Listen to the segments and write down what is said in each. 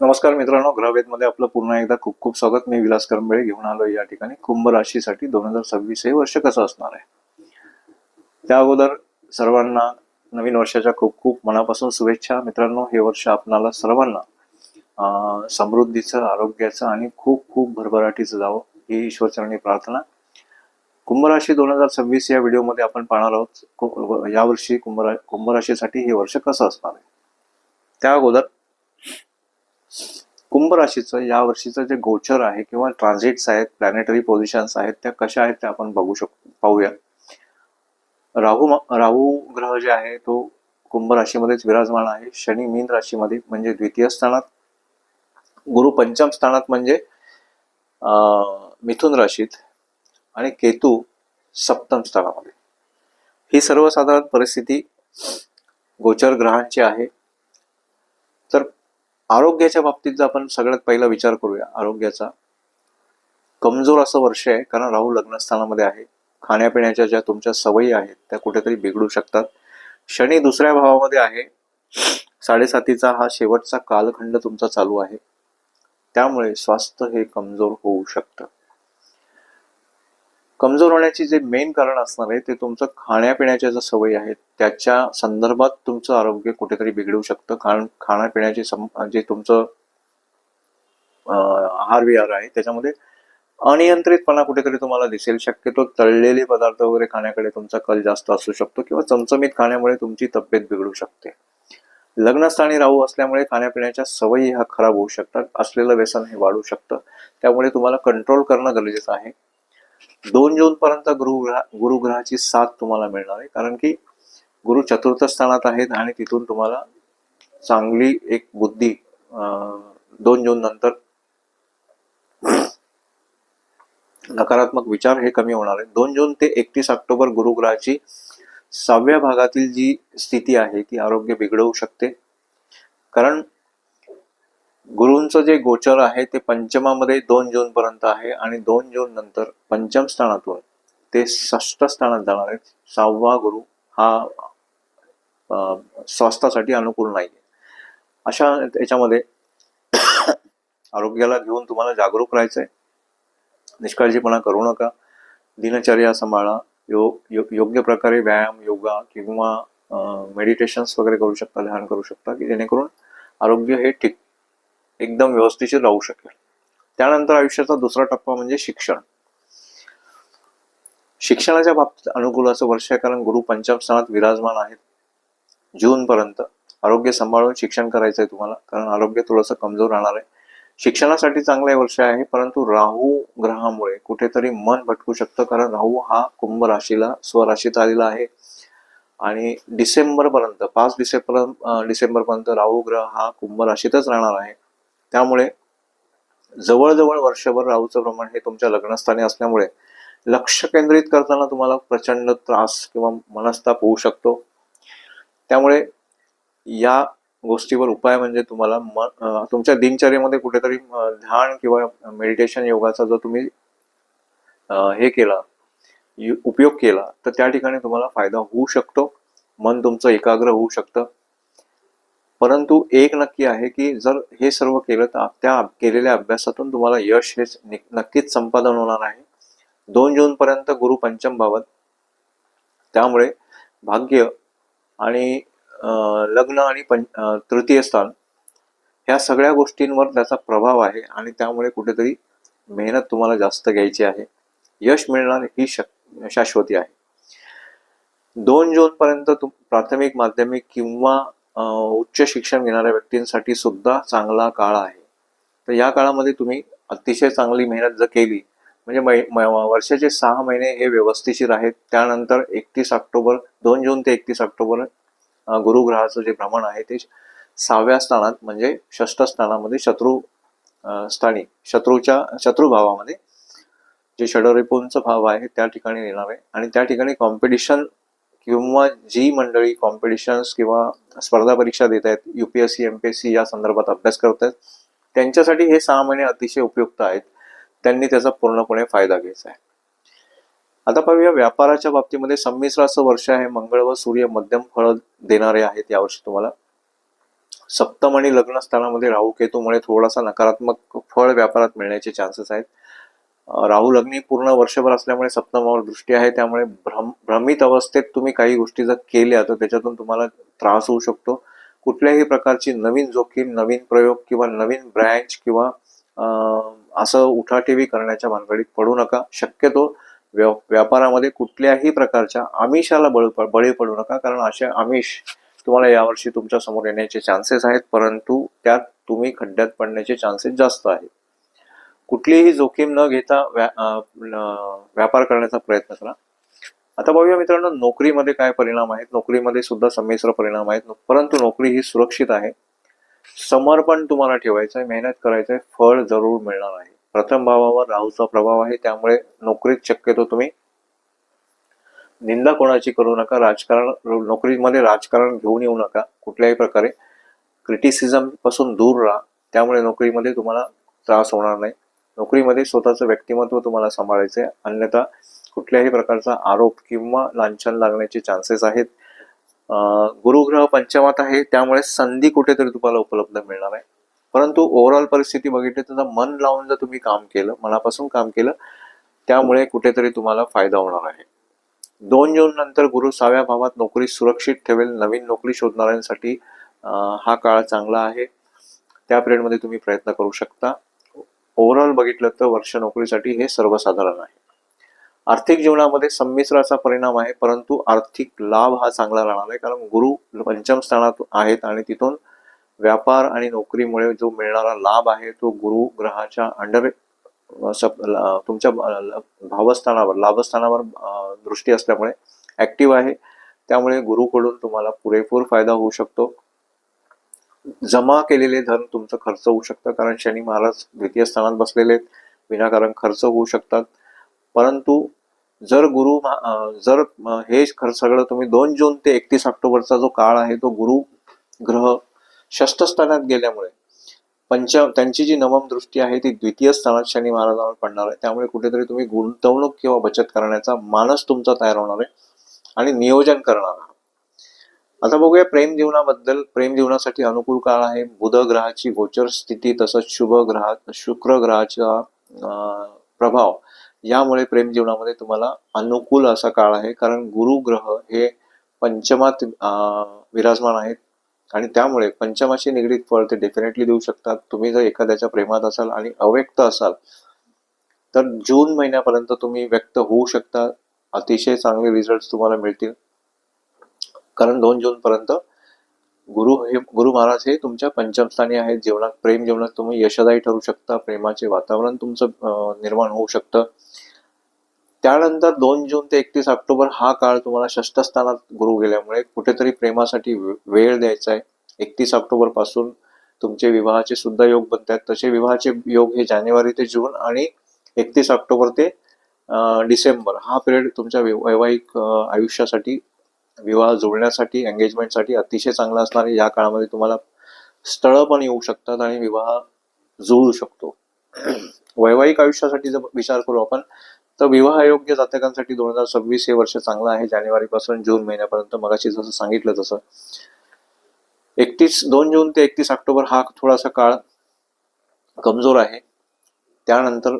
नमस्कार मित्रांनो ग्रहवेदमध्ये आपलं पुन्हा एकदा खूप खूप स्वागत. मी विलास करंबळे घेऊन आलो या ठिकाणी. कुंभ राशीसाठी दोन हजार सव्वीस हे वर्ष कसं असणार आहे? त्या अगोदर सर्वांना नवीन वर्षाच्या खूप खूप मनापासून शुभेच्छा. मित्रांनो हे वर्ष आपणाला सर्वांना समृद्धीचं आरोग्याचं आणि खूप खूप भरभराटीचं जावं ही ईश्वरचरणी प्रार्थना. कुंभ राशी दोन हजार सव्वीस या व्हिडिओमध्ये आपण पाहणार आहोत. यावर्षी कुंभरा कुंभराशीसाठी कुंभ राशीसाठी हे वर्ष कसं असणार आहे? त्या अगोदर कुंभ राशीचं या वर्षीचं जे गोचर आहे किंवा ट्रान्झिट्स आहेत प्लॅनेटरी पोझिशन्स आहेत त्या कशा आहेत त्या आपण बघू शकतो पाहूया. राहू राहू ग्रह जे आहे तो कुंभ राशीमध्येच विराजमान आहे. शनी मीन राशीमध्ये म्हणजे द्वितीय स्थानात. गुरु पंचम स्थानात म्हणजे मिथुन राशीत आणि केतू सप्तम स्थानामध्ये. ही सर्वसाधारण परिस्थिती गोचर ग्रहांची आहे. आरोग्याच्या बाबतीत जर आपण सगळ्यात पहिला विचार करूया. आरोग्याचा कमजोर असं वर्ष आहे कारण राहू लग्नस्थानामध्ये आहे. खाण्यापिण्याच्या ज्या तुमच्या सवयी आहेत त्या कुठेतरी बिघडू शकतात. शनी दुसऱ्या भावामध्ये आहे. साडेसातीचा हा शेवटचा कालखंड तुमचा चालू आहे. त्यामुळे स्वास्थ्य हे कमजोर होऊ शकतं. कमजोर होण्याची जे मेन कारण असणार आहे ते तुमचं खाण्यापिण्याच्या ज्या सवयी आहेत त्याच्या संदर्भात तुमचं आरोग्य कुठेतरी बिघडू शकतं. कारण खाण्यापिण्याचे सम जे तुमचं आहार विहार आहे त्याच्यामध्ये अनियंत्रितपणा कुठेतरी तुम्हाला दिसेल. शक्यतो तळलेले पदार्थ वगैरे खाण्याकडे तुमचा कल जास्त असू शकतो किंवा चमचमीत खाण्यामुळे तुमची तब्येत बिघडू शकते. लग्नस्थानी राहू असल्यामुळे खाण्यापिण्याच्या सवयी ह्या खराब होऊ शकतात. असलेलं व्यसन हे वाढू शकतं. त्यामुळे तुम्हाला कंट्रोल करणं गरजेचं आहे. दोन जून पर्यंत गुरुग्रह गुरुग्रहाची साथ तुम्हाला मिळणार आहे. कारण की गुरु चतुर्थ स्थानात आहेत आणि तिथून तुम्हाला चांगली एक बुद्धी दोन जून नंतर नकारात्मक विचार हे कमी होणार आहेत. दोन जून ते एकतीस ऑक्टोबर गुरुग्रहाची सहाव्या भागातील जी स्थिती आहे ती आरोग्य बिघडवू शकते. कारण गुरूंचं जे गोचर आहे ते पंचमामध्ये दोन जून पर्यंत आहे आणि दोन जून नंतर पंचम स्थानातून ते षष्ठ स्थानात जाणार आहेत सहावा गुरु हा स्वास्थ्यासाठी अनुकूल नाही अशा याच्यामध्ये आरोग्याला घेऊन तुम्हाला जागरूक राहायचंय. निष्काळजीपणा करू नका. दिनचर्या सांभाळा. योग यो- योग्य प्रकारे व्यायाम योगा किंवा मेडिटेशन्स वगैरे करू शकता ध्यान करू शकता की जेणेकरून आरोग्य हे ठीक एकदम व्यवस्थिशीर राहू शकेल. त्यानंतर आयुष्याचा दुसरा टप्पा म्हणजे शिक्षण. शिक्षणाच्या बाबतीत अनुकूलाचं वर्ष आहे कारण गुरु पंचम स्थानात विराजमान आहेत. जून पर्यंत आरोग्य सांभाळून शिक्षण करायचं आहे तुम्हाला कारण आरोग्य थोडंसं कमजोर राहणार आहे. शिक्षणासाठी चांगले वर्ष आहे परंतु राहू ग्रहामुळे कुठेतरी मन भटकू शकतं कारण राहू हा कुंभ राशीला स्वराशीत आलेला आहे. आणि डिसेंबर पर्यंत पाच डिसेंबर डिसेंबर पर्यंत राहू ग्रह हा कुंभ राशीतच राहणार आहे. त्यामुळे जवळजवळ वर्षभर राहूचं प्रमाण हे तुमच्या लग्नस्थानी असल्यामुळे लक्ष केंद्रित करताना तुम्हाला प्रचंड त्रास किंवा मनस्ताप होऊ शकतो. त्यामुळे या गोष्टीवर उपाय म्हणजे तुम्हाला मन तुमच्या दिनचर्येमध्ये कुठेतरी ध्यान किंवा मेडिटेशन योगाचा जर तुम्ही हे केला उपयोग केला तर त्या ठिकाणी तुम्हाला फायदा होऊ शकतो. मन तुमचं एकाग्र होऊ शकतं. परंतु एक नक्की आहे की जर हे सर्व केलं तर त्या केलेल्या अभ्यासातून तुम्हाला यश हे नि- नक्कीच संपादन होणार आहे. दोन जून पर्यंत गुरु पंचम भावात. त्यामुळे भाग्य आणि लग्न आणि पं तृतीय स्थान ह्या सगळ्या गोष्टींवर त्याचा प्रभाव आहे आणि त्यामुळे कुठेतरी मेहनत तुम्हाला जास्त घ्यायची आहे. यश मिळणार ही शक शाश्वती आहे. दोन जून पर्यंत तुम प्राथमिक माध्यमिक किंवा उच्च शिक्षण घेणाऱ्या व्यक्तींसाठी सुद्धा चांगला काळ आहे. तर या काळामध्ये तुम्ही अतिशय चांगली मेहनत जर केली म्हणजे मै- म- वर्षाचे सहा महिने हे व्यवस्थिशीर आहेत. त्यानंतर एकतीस ऑक्टोबर दोन जून ते एकतीस ऑक्टोबर गुरुग्रहाचं जे भ्रमण आहे ते सहाव्या स्थानात म्हणजे षष्ठ स्थानामध्ये शत्रू स्थानी शत्रूच्या शत्रू भावामध्ये जे षडरिपूंचं भाव आहे त्या ठिकाणी येणार आहे. आणि त्या ठिकाणी कॉम्पिटिशन किंवा जी मंडळी कॉम्पिटिशन्स किंवा स्पर्धा परीक्षा देत आहेत युपीएससी एमपीएससी या संदर्भात अभ्यास करत आहेत त्यांच्यासाठी हे सहा महिने अतिशय उपयुक्त आहेत. त्यांनी त्याचा पूर्णपणे फायदा घ्यायचा आहे. आता पाहूया व्यापाराच्या बाबतीमध्ये संमिश्र असं वर्ष आहे मंगळ व सूर्य मध्यम फळ देणारे आहेत यावर्षी तुम्हाला. सप्तम आणि लग्न स्थानामध्ये राहू केतूमुळे थोडासा नकारात्मक फळ व्यापारात मिळण्याचे चान्सेस आहेत. राहू लग्नी पूर्ण वर्षभर असल्यामुळे सप्तमावर दृष्टी आहे त्यामुळे भ्रम भ्रमित अवस्थेत तुम्ही काही गोष्टी जर केल्या तर त्याच्यातून तुम्हाला त्रास होऊ शकतो. कुठल्याही प्रकारची नवीन जोखीम नवीन प्रयोग किंवा नवीन ब्रँच किंवा असं उठाठेवी करण्याच्या भानगडीत पडू नका. शक्यतो व्यापारामध्ये कुठल्याही प्रकारच्या आमिषाला बळ बळी पडू नका कारण असे आमिष तुम्हाला यावर्षी तुमच्यासमोर येण्याचे चान्सेस आहेत परंतु त्यात तुम्ही खड्ड्यात पडण्याचे चान्सेस जास्त आहेत. कुठलीही जोखीम न घेता व्या- व्यापार करण्याचा प्रयत्न करा. आता बघूया मित्रांनो नोकरीमध्ये काय परिणाम आहेत? नोकरीमध्ये सुद्धा संमिश्र परिणाम आहेत. परंतु नोकरी ही सुरक्षित आहे. समर्पण तुम्हाला ठेवायचं आहे मेहनत करायचं आहे फळ जरूर मिळणार आहे. प्रथम भावावर राहूचा प्रभाव आहे त्यामुळे नोकरीत शक्यतो तुम्ही निंदा कोणाची करू नका. राजकारण नोकरीमध्ये राजकारण घेऊन येऊ नका कुठल्याही प्रकारे. क्रिटिसिझमपासून दूर राहा त्यामुळे नोकरीमध्ये तुम्हाला त्रास होणार नाही. नोकरीमध्ये स्वतःचं व्यक्तिमत्व तुम्हाला सांभाळायचं आहे अन्यथा कुठल्याही प्रकारचा आरोप किंवा लांछन लागण्याचे चान्सेस आहेत. गुरुग्रह पंचमात आहे त्यामुळे संधी कुठेतरी तुम्हाला उपलब्ध मिळणार आहे. परंतु ओव्हरऑल परिस्थिती बघितली तर मन लावून जर तुम्ही काम केलं मनापासून काम केलं त्यामुळे कुठेतरी तुम्हाला फायदा होणार आहे. दोन जून नंतर गुरु सहाव्या भावात नोकरी सुरक्षित ठेवेल नवीन नोकरी शोधणाऱ्यांसाठी हा काळ चांगला आहे. त्या पिरियडमध्ये तुम्ही प्रयत्न करू शकता. ओव्हरऑल बघितलं तर वर्ष नोकरीसाठी हे सर्वसाधारण आहे. आर्थिक जीवनामध्ये संमिश्राचा परिणाम आहे परंतु आर्थिक लाभ हा चांगला राहणार आहे कारण गुरु पंचम स्थानात आहेत आणि तिथून व्यापार आणि नोकरीमुळे जो मिळणारा लाभ आहे तो गुरु ग्रहाच्या अंडर तुमच्या भावस्थानावर लाभस्थानावर दृष्टी असल्यामुळे ऍक्टिव्ह आहे. त्यामुळे गुरुकडून तुम्हाला पुरेपूर फायदा होऊ शकतो. जमा केलेले धन तुमचं खर्च होऊ शकतं कारण शनी महाराज द्वितीय स्थानात बसलेले आहेत. विनाकारण खर्च होऊ शकतात. परंतु जर गुरु जर हे खर्च सगळं तुम्ही दोन जून ते एकतीस ऑक्टोबरचा जो काळ आहे तो गुरु ग्रह षष्ठ स्थानात गेल्यामुळे पंच त्यांची जी नवम दृष्टी आहे ती द्वितीय स्थानात शनी महाराजांवर पडणार आहे. त्यामुळे कुठेतरी तुम्ही गुंतवणूक किंवा बचत करण्याचा मानस तुमचा तयार होणार आहे आणि नियोजन करणार आहात. आता बघूया प्रेम जीवनाबद्दल. प्रेम जीवनासाठी अनुकूल काळ आहे. बुध ग्रहाची गोचर स्थिती तसंच शुभ ग्रह शुक्र ग्रहाचा प्रभाव यामुळे प्रेम जीवनामध्ये तुम्हाला अनुकूल असा काळ आहे. कारण गुरु ग्रह हे पंचमात विराजमान आहेत. आणि त्यामुळे पंचमाशी निगडीत फळ ते डेफिनेटली देऊ शकतात. तुम्ही जर एखाद्याच्या प्रेमात असाल आणि अव्यक्त असाल तर जून महिन्यापर्यंत तुम्ही व्यक्त होऊ शकता. अतिशय चांगले रिझल्ट तुम्हाला मिळतील. कारण दोन जून पर्यंत गुरु हे गुरु महाराज हे तुमच्या पंचमस्थानी आहेत. जीवनात प्रेम जीवनात तुम्ही यशदायी ठरू शकता. प्रेमाचे वातावरण तुमचं निर्माण होऊ शकतं. त्यानंतर दोन जून ते एकतीस ऑक्टोबर हा काळ तुम्हाला षष्ठस्थानात गुरु गेल्यामुळे कुठेतरी प्रेमासाठी वे- वेळ द्यायचा आहे. एकतीस ऑक्टोबरपासून तुमचे विवाहाचे सुद्धा योग बनतात तसे विवाहाचे योग हे जानेवारी ते जून आणि एकतीस ऑक्टोबर ते डिसेंबर हा पिरियड तुमच्या वै- वैवाहिक आयुष्यासाठी विवाह जुळण्यासाठी एंगेजमेंटसाठी अतिशय चांगला असणार आहे. या काळामध्ये तुम्हाला स्थळं पण येऊ शकतात आणि विवाह जुळू शकतो. वैवाहिक आयुष्यासाठी जर विचार करू आपण तर विवाह योग्य जातकांसाठी दोन हजार सव्वीस हे वर्ष चांगलं आहे. जानेवारी पासून जून महिन्यापर्यंत मगाशी जसं सांगितलं तसं. एकतीस दोन जून ते एकतीस ऑक्टोबर हा थोडासा काळ कमजोर आहे. त्यानंतर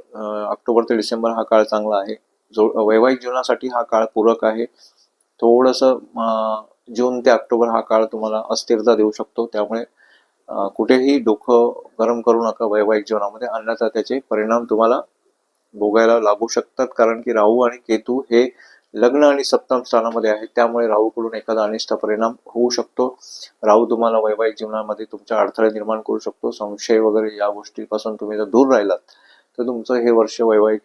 ऑक्टोबर ते डिसेंबर हा काळ चांगला आहे. जो वैवाहिक जीवनासाठी हा काळ पूरक आहे. थोडंसं जून ते ऑक्टोबर हा काळ तुम्हाला अस्थिरता देऊ शकतो. त्यामुळे कुठेही डोकं गरम करू नका वैवाहिक जीवनामध्ये. अन्यथा त्याचे परिणाम तुम्हाला भोगायला लागू शकतात. कारण की राहू आणि केतू हे लग्न आणि सप्तम स्थानामध्ये आहेत. त्यामुळे राहूकडून एखादा अनिष्ट परिणाम होऊ शकतो. राहू तुम्हाला वैवाहिक जीवनामध्ये तुमच्या अडथळे निर्माण करू शकतो. संशय वगैरे या गोष्टीपासून तुम्ही जर दूर राहिलात तर तुमचं हे वर्ष वैवाहिक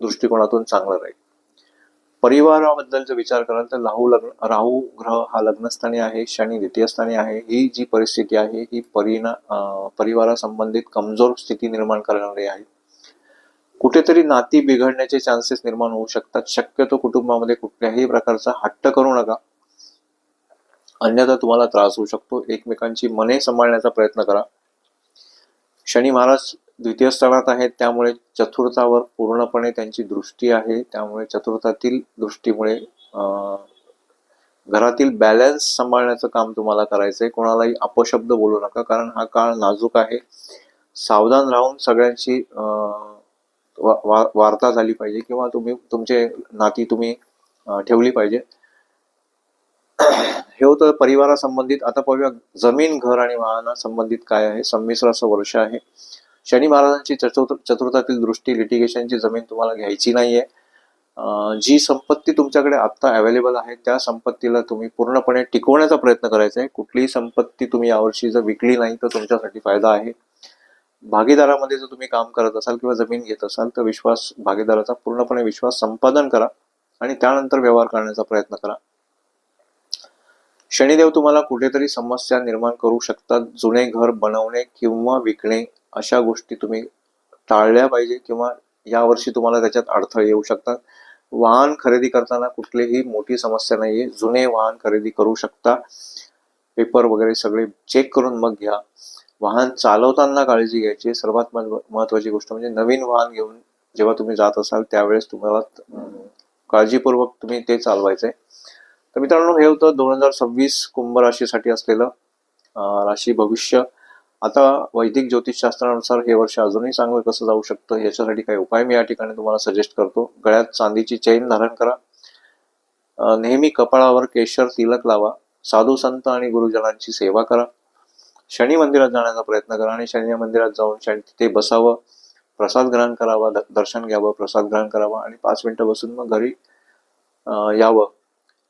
दृष्टिकोनातून चांगलं राहील. परिवाराबद्दल जर विचार कराल तर राहू लग्न राहू ग्रह हा लग्नस्थानी आहे शनी द्वितीयस्थानी आहे ही जी परिस्थिती आहे ही परिणा परिवारासंबंधित कमजोर स्थिती निर्माण करणारी आहे. कुठेतरी नाती बिघडण्याचे चान्सेस निर्माण होऊ शकतात. शक्यतो कुटुंबामध्ये कुठल्याही प्रकारचा हट्ट करू नका. अन्यथा तुम्हाला त्रास होऊ शकतो. एकमेकांची मने सांभाळण्याचा प्रयत्न करा. शनी महाराज द्वितीय स्थानात आहेत त्यामुळे चतुर्थावर पूर्णपणे त्यांची दृष्टी आहे. त्यामुळे चतुर्थातील दृष्टीमुळे अं, घरातील बॅलन्स सांभाळण्याचं काम तुम्हाला करायचं आहे कोणालाही अपशब्द बोलू नका कारण हा काळ नाजूक आहे. सावधान राहून सगळ्यांची अं, वा- वा- वार्ता झाली पाहिजे किंवा तुम्ही तुमचे नाती तुम्ही ठेवली पाहिजे. हे होतं परिवारासंबंधित. आता पाहूया जमीन घर आणि वाहना संबंधित काय आहे. संमिश्र असं वर्ष आहे. शनी महाराजांची चतुर्थ चतुर्थातील दृष्टी लिटिगेशनची जमीन तुम्हाला घ्यायची नाहीये. जी संपत्ती तुमच्याकडे आत्ता अवेलेबल आहे त्या संपत्तीला तुम्ही पूर्णपणे टिकवण्याचा प्रयत्न करायचा आहे. कुठलीही संपत्ती तुम्ही यावर्षी जर विकली नाही तर तुमच्यासाठी फायदा आहे. भागीदारामध्ये जर तुम्ही काम करत असाल किंवा जमीन घेत असाल तर विश्वास भागीदाराचा पूर्णपणे विश्वास संपादन करा आणि त्यानंतर व्यवहार करण्याचा प्रयत्न करा. शनिदेव तुम्हाला कुठेतरी समस्या निर्माण करू शकतात. जुने घर बनवणे किंवा विकणे अशा गोष्टी तुम्ही टाळल्या पाहिजे किंवा यावर्षी तुम्हाला त्याच्यात अडथळे येऊ शकतात. वाहन खरेदी करताना कुठलीही मोठी समस्या नाहीये. जुने वाहन खरेदी करू शकता. पेपर वगैरे सगळे चेक करून मग घ्या. वाहन चालवताना काळजी घ्यायची. सर्वात महत्वाची गोष्ट म्हणजे नवीन वाहन घेऊन जेव्हा तुम्ही जात असाल त्यावेळेस तुम्हाला काळजीपूर्वक तुम्ही ते चालवायचंय. तर मित्रांनो हे होतं दोन हजार सव्वीस कुंभ राशीसाठी असलेलं राशी भविष्य. आता वैदिक ज्योतिषशास्त्रानुसार हे वर्ष अजूनही चांगलं कसं जाऊ शकतं याच्यासाठी काही उपाय मी या ठिकाणी तुम्हाला सजेस्ट करतो. गळ्यात चांदीची चैन धारण करा. नेहमी कपाळावर केशर तिलक लावा. साधू संत आणि गुरुजनांची सेवा करा. शनी मंदिरात जाण्याचा प्रयत्न करा आणि शनी मंदिरात जाऊन शनी तिथे बसावं. प्रसाद ग्रहण करावा द- दर्शन घ्यावं प्रसाद ग्रहण करावा आणि पाच मिनिटं बसून मग घरी यावं.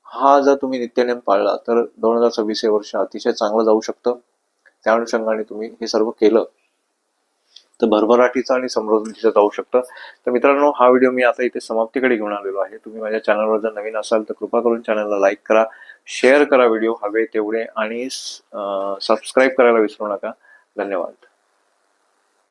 हा जर तुम्ही नित्यनेम पाळला तर दोन हजार सव्वीस हे वर्ष अतिशय चांगलं जाऊ शकतं. त्या अनुषंगाने तुम्ही हे सर्व केलं तर भरभराटीचं आणि समृद्धीचं जाऊ शकतं. तर मित्रांनो हा व्हिडिओ मी आता इथे समाप्तीकडे घेऊन आलेलो आहे. तुम्ही माझ्या चॅनलवर जर नवीन असाल तर कृपा करून चॅनलला लाईक करा शेअर करा व्हिडिओ हवे तेवढे आणि सबस्क्राईब करायला विसरू नका. धन्यवाद.